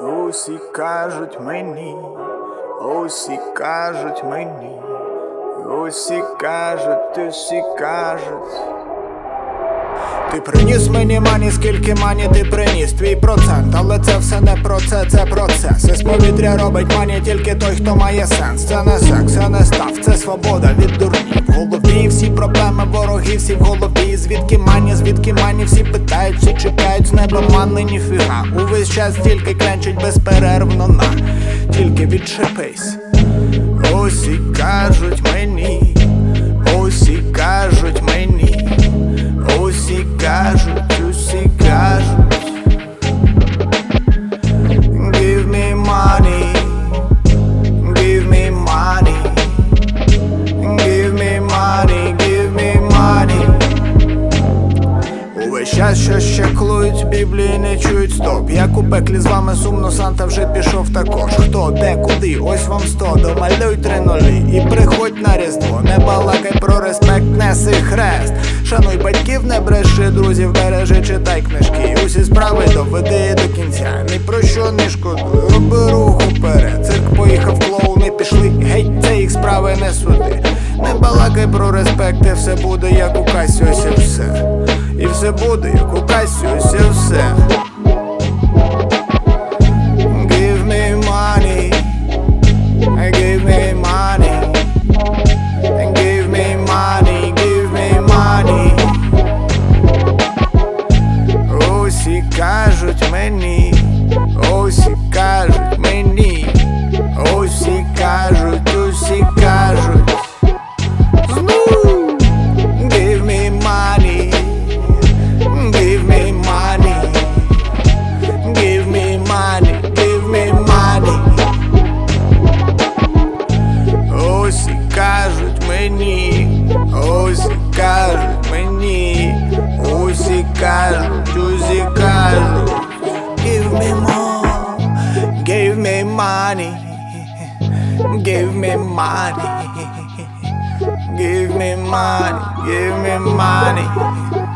Усі кажуть мені, усі кажуть мені, усі кажуть, усі кажуть. Ти приніс мені мані, скільки мані ти приніс, твій процент, але це все не про це, це процес. Із повітря робить мані тільки той, хто має сенс. Це не секс, це не став, це свобода від дурнів. В всі в голові. Звідки мані, звідки мані, всі питають, всі чекають з неба мани, ніфіга. Увесь час тільки клянчить безперервно на, тільки відчепись. Усі кажуть мені, Увесь що ще клують Біблії не чують стоп. Як у пеклі з вами сумно, Санта вже пішов також. Хто, де, куди? Ось вам сто, домалюй три нулі і приходь на різдво. Не балакай про респект, неси хрест. Шануй батьків, не бреши, друзів, бережи, читай книжки. Усі справи доведи до кінця. Ні про що не шкодуй, роби рух уперед. Цирк поїхав, клоуни пішли. Геть, це їх справи не суди. Не балакай про респект, і все буде, як у касі, ось і все. Все буде, як у касі, і все. Money, give me money. Give me money, give me money.